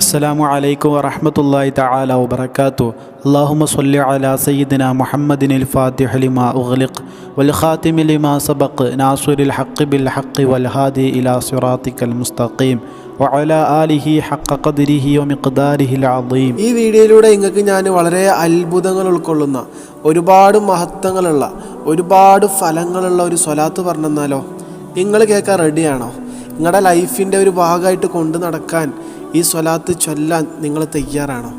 അസ്സാം വലൈക്കും വറഹമത്തല്ലാഹി തആല വാത്തു അല്ലാഹുമ്മ സ്വല്ലി അലാ സയ്യിദിന മുഹമ്മദിനിൽ ഫാത്തിഹ ലിമാ ഉഗ്ലിഖ് വൽ ഖാതിമി ലിമാ സബഖ് ബിൽ ഹഖ് വൽ ഹാദി ഇലാ സിറാത്തിക്കൽ മുസ്തഖീം വഅല ആലിഹി ഹഖ ഖദ്രിഹി വമിഖ്ദാരിഹിൽ അളീം ഈ വീഡിയോയിലൂടെ നിങ്ങൾക്ക് ഞാൻ വളരെ അത്ഭുതങ്ങൾ ഉൾക്കൊള്ളുന്ന ഒരുപാട് മഹത്വങ്ങളുള്ള ഒരുപാട് ഫലങ്ങളുള്ള ഒരു സ്വലാത്ത് പറഞ്ഞെന്നാലോ നിങ്ങൾ കേൾക്കാൻ റെഡിയാണോ നിങ്ങളുടെ ലൈഫിന്റെ ഒരു ഭാഗമായിട്ട് കൊണ്ടു നടക്കാൻ ഈ സ്വലാത്ത് ചൊല്ലാൻ നിങ്ങൾ തയ്യാറാണോ?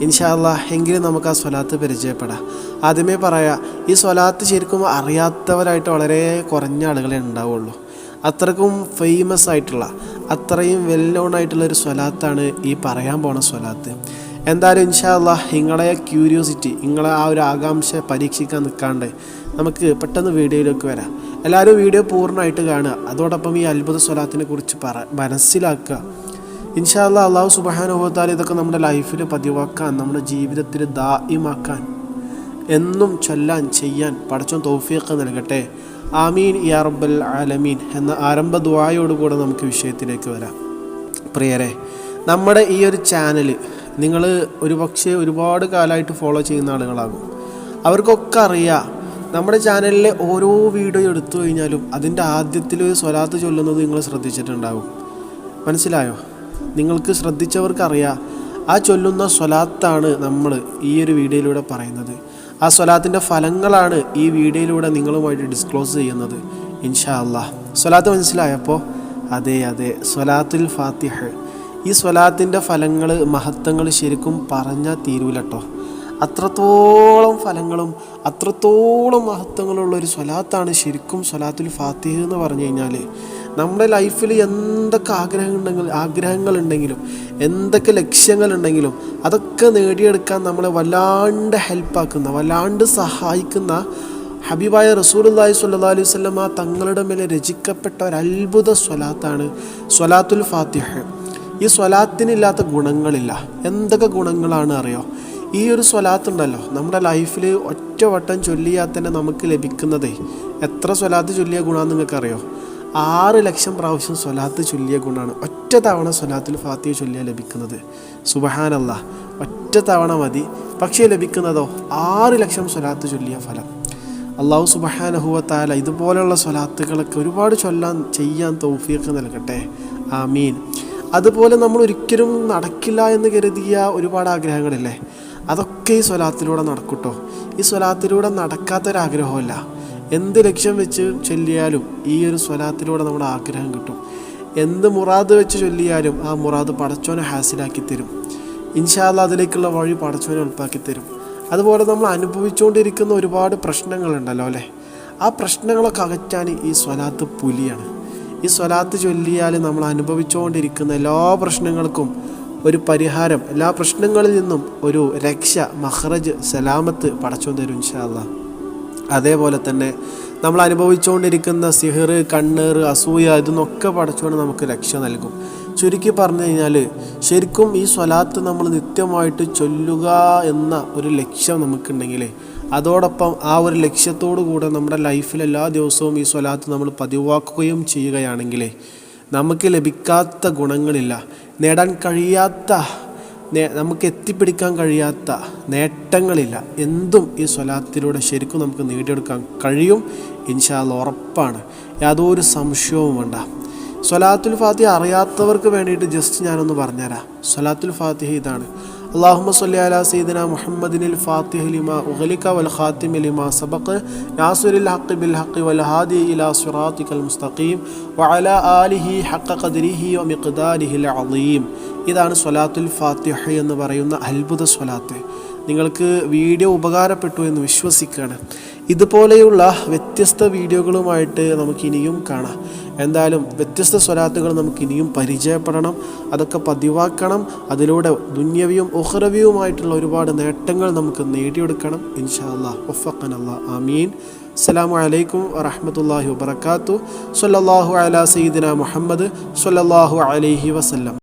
ഇൻഷാല്ല എങ്കിലും നമുക്ക് ആ സ്വലാത്ത് പരിചയപ്പെടാം. ആദ്യമേ പറയാം ഈ സ്വലാത്ത് ശരിക്കും അറിയാത്തവരായിട്ട് വളരെ കുറഞ്ഞ ആളുകളെ ഉണ്ടാവുള്ളൂ. അത്രക്കും ഫേമസ് ആയിട്ടുള്ള അത്രയും വെൽ നോൺ ആയിട്ടുള്ള ഒരു സ്വലാത്താണ് ഈ പറയാൻ പോണ സ്വലാത്ത്. എന്തായാലും ഇൻഷാല്ല നിങ്ങളെ ക്യൂരിയോസിറ്റി നിങ്ങളെ ആ ഒരു ആകാംക്ഷ പരീക്ഷിക്കാൻ നിൽക്കാണ്ട് നമുക്ക് പെട്ടെന്ന് വീഡിയോയിലേക്ക് വരാം. എല്ലാവരും വീഡിയോ പൂർണമായിട്ട് കാണുക. അതോടൊപ്പം ഈ അത്ഭുത സ്വലാത്തിനെ കുറിച്ച് പറ മനസ്സിലാക്കുക. ഇൻഷാല്ല അള്ളാഹു സുബാനുഭവത്താൽ ഇതൊക്കെ നമ്മുടെ ലൈഫിൽ പതിവാക്കാൻ നമ്മുടെ ജീവിതത്തിൽ ദായിമാക്കാൻ എന്നും ചൊല്ലാൻ ചെയ്യാൻ പടച്ചോൻ തൗഫീഖ് നൽകട്ടെ. ആമീൻ യാ റബ്ബൽ ആലമീൻ എന്ന ആരംഭ ദ്വായോടുകൂടെ നമുക്ക് വിഷയത്തിലേക്ക് വരാം. പ്രിയരെ നമ്മുടെ ഈ ഒരു ചാനൽ നിങ്ങൾ ഒരു പക്ഷേ ഒരുപാട് കാലമായിട്ട് ഫോളോ ചെയ്യുന്ന ആളുകളാകും. അവർക്കൊക്കെ അറിയാം നമ്മുടെ ചാനലിലെ ഓരോ വീഡിയോ എടുത്തു കഴിഞ്ഞാലും അതിന്റെ ആദ്യത്തിൽ ഒരു സ്വലാത്ത് ചൊല്ലുന്നത് നിങ്ങൾ ശ്രദ്ധിച്ചിട്ടുണ്ടാകും മനസ്സിലായോ? നിങ്ങൾക്ക് ശ്രദ്ധിച്ചവർക്കറിയാം ആ ചൊല്ലുന്ന സ്വലാത്താണ് നമ്മൾ ഈ ഒരു വീഡിയോയിലൂടെ പറയുന്നത്. ആ സ്വലാത്തിന്റെ ഫലങ്ങളാണ് ഈ വീഡിയോയിലൂടെ നിങ്ങളുമായിട്ട് ഡിസ്ക്ലോസ് ചെയ്യുന്നത്. ഇൻഷാ അള്ളാഹ് സ്വലാത്ത് മനസ്സിലായപ്പോൾ അതെ അതെ. സ്വലാത്തുൽ ഫാത്തിഹ്. ഈ സ്വലാത്തിന്റെ ഫലങ്ങൾ മഹത്വങ്ങൾ ശരിക്കും പറഞ്ഞാൽ തീരൂലട്ടോ. അത്രത്തോളം ഫലങ്ങളും അത്രത്തോളം മഹത്വങ്ങളുള്ള ഒരു സ്വലാത്താണ് ശരിക്കും സ്വലാത്തുൽ ഫാത്തിഹ് എന്ന് പറഞ്ഞു കഴിഞ്ഞാൽ നമ്മുടെ ലൈഫിൽ എന്തൊക്കെ ആഗ്രഹങ്ങളുണ്ടെങ്കിൽ ആഗ്രഹങ്ങളുണ്ടെങ്കിലും എന്തൊക്കെ ലക്ഷ്യങ്ങളുണ്ടെങ്കിലും അതൊക്കെ നേടിയെടുക്കാൻ നമ്മളെ വല്ലാണ്ട് ഹെൽപ്പാക്കുന്ന വല്ലാണ്ട് സഹായിക്കുന്ന ഹബീബായ റസൂലുല്ലാഹി സ്വല്ലല്ലാഹു അലൈഹി വസല്ലമ തങ്ങളുടെ മേലെ രചിക്കപ്പെട്ട ഒരു അത്ഭുത സ്വലാത്താണ് സ്വലാത്തുൽ ഫാത്തിഹ്. ഈ സ്വലാത്തിനില്ലാത്ത ഗുണങ്ങളില്ല. എന്തൊക്കെ ഗുണങ്ങളാണ് അറിയോ? ഈ ഒരു സ്വലാത്ത് ഉണ്ടല്ലോ നമ്മുടെ ലൈഫിൽ ഒറ്റ വട്ടം ചൊല്ലിയാൽ തന്നെ നമുക്ക് ലഭിക്കുന്നതേ. എത്ര സ്വലാത്ത് ചൊല്ലിയ ഗുണമെന്ന് നിങ്ങൾക്കറിയോ? ആറ് ലക്ഷം പ്രാവശ്യം സ്വലാത്ത് ചൊല്ലിയ ഗുണമാണ് ഒറ്റ തവണ സ്വലാത്തിൽ ഫാത്തിയ ചൊല്ലിയ ലഭിക്കുന്നത്. സുബഹാനല്ല ഒറ്റ തവണ മതി. പക്ഷേ ലഭിക്കുന്നതോ? ആറ് ലക്ഷം സ്വലാത്ത് ചൊല്ലിയ ഫലം. അള്ളാഹു സുബഹാനഹുവത്താല ഇതുപോലെയുള്ള സ്വലാത്തുകളൊക്കെ ഒരുപാട് ചൊല്ലാൻ ചെയ്യാൻ തൗഫീഖ് നൽകട്ടെ. ആമീൻ. അതുപോലെ നമ്മൾ ഒരിക്കലും നടക്കില്ല എന്ന് കരുതിയ ഒരുപാട് ആഗ്രഹങ്ങളില്ലേ? അതൊക്കെ ഈ സ്വലാത്തിലൂടെ നടക്കൂട്ടോ. ഈ സ്വലാത്തിലൂടെ നടക്കാത്തൊരാഗ്രഹമല്ല എന്ത് ലക്ഷ്യം വെച്ച് ചൊല്ലിയാലും ഈ ഒരു സ്വലാത്തിലൂടെ നമ്മുടെ ആഗ്രഹം കിട്ടും. എന്ത് മുറാദ് വെച്ച് ചൊല്ലിയാലും ആ മുറാദ് പടച്ചോനെ ഹാസിലാക്കി തരും. ഇൻഷാല്ല അതിലേക്കുള്ള വഴി പടച്ചോനെ എളുപ്പാക്കി തരും. അതുപോലെ നമ്മൾ അനുഭവിച്ചുകൊണ്ടിരിക്കുന്ന ഒരുപാട് പ്രശ്നങ്ങളുണ്ടല്ലോ അല്ലേ? ആ പ്രശ്നങ്ങളൊക്കെ അകറ്റാൻ ഈ സ്വലാത്ത് പുലിയാണ്. ഈ സ്വലാത്ത് ചൊല്ലിയാൽ നമ്മൾ അനുഭവിച്ചുകൊണ്ടിരിക്കുന്ന എല്ലാ പ്രശ്നങ്ങൾക്കും ഒരു പരിഹാരം എല്ലാ പ്രശ്നങ്ങളിൽ നിന്നും ഒരു രക്ഷ മഹ്റജ് സലാമത്ത് പടച്ചു തരും ഇൻഷാല്ല അതേപോലെ തന്നെ നമ്മൾ അനുഭവിച്ചുകൊണ്ടിരിക്കുന്ന സിഹർ കണ്ണേറ് അസൂയ ഇതെന്നൊക്കെ പടച്ചുകൊണ്ട് നമുക്ക് രക്ഷ നൽകും. ചുരുക്കി പറഞ്ഞു കഴിഞ്ഞാൽ ശരിക്കും ഈ സ്വലാത്ത് നമ്മൾ നിത്യമായിട്ട് ചൊല്ലുക എന്ന ഒരു ലക്ഷ്യം നമുക്കുണ്ടെങ്കിൽ അതോടൊപ്പം ആ ഒരു ലക്ഷ്യത്തോടു കൂടെ നമ്മുടെ ലൈഫിൽ എല്ലാ ദിവസവും ഈ സ്വലാത്ത് നമ്മൾ പതിവാക്കുകയും ചെയ്യുകയാണെങ്കിൽ നമുക്ക് ലഭിക്കാത്ത ഗുണങ്ങളില്ല. നേടാൻ കഴിയാത്ത നമുക്ക് എത്തിപ്പിടിക്കാൻ കഴിയാത്ത നേട്ടങ്ങളില്ല. എന്തും ഈ സ്വലാത്തിലൂടെ ശരിക്കും നമുക്ക് നേടിയെടുക്കാൻ കഴിയും. ഇൻഷാൽ ഉറപ്പാണ്. യാതൊരു സംശയവും വേണ്ട. സ്വലാത്തുൽ ഫാത്തിഹ അറിയാത്തവർക്ക് വേണ്ടിയിട്ട് ജസ്റ്റ് ഞാനൊന്ന് പറഞ്ഞുതരാം. സ്വലാത്തുൽ ഫാത്തിഹ ഇതാണ്. അള്ളാഹുമ സല്ലി അല സീദന മുഹമ്മദിനിൽ ഫാത്തിഹ ലിമ ഉഖലിക്ക വൽ ഖാത്തിമ ലിമ സബക്ക് നാസുരിൽ ഹഖ് ബിൽ ഹഖ് വൽ ഹാദി ഇല സുറാത്തിക്കൽ മുസ്തഖീം വഅല ആലിഹി ഹക്ക ഖദരിഹി വ മിഖ്ദാരിഹിൽ അളീം ഇതാണ് സ്വലാത്തുൽ ഫാത്തിഹ എന്ന് പറയുന്ന അത്ഭുത സ്വലാത്ത്. നിങ്ങൾക്ക് വീഡിയോ ഉപകാരപ്പെട്ടു എന്ന് വിശ്വസിക്കുകയാണ്. ഇതുപോലെയുള്ള വ്യത്യസ്ത വീഡിയോകളുമായിട്ട് നമുക്കിനിയും കാണാം. എന്തായാലും വ്യത്യസ്ത സ്വലാത്തുകൾ നമുക്ക് ഇനിയും പരിചയപ്പെടണം. അതൊക്കെ പതിവാക്കണം. അതിലൂടെ ദുന്യവിയും ഉഹ്റവിയുമായിട്ടുള്ള ഒരുപാട് നേട്ടങ്ങൾ നമുക്ക് നേടിയെടുക്കണം. ഇൻഷാ അല്ലാഹ് ഒഫക്കൻ ആമീൻ. അസ്സലാമു അലൈക്കും വറഹമത്തല്ലാഹി വബർക്കാത്തു സല്ലല്ലാഹു അലാ സയ്യിദിന മുഹമ്മദ് സല്ലാഹു അലൈഹി വസല്ലം.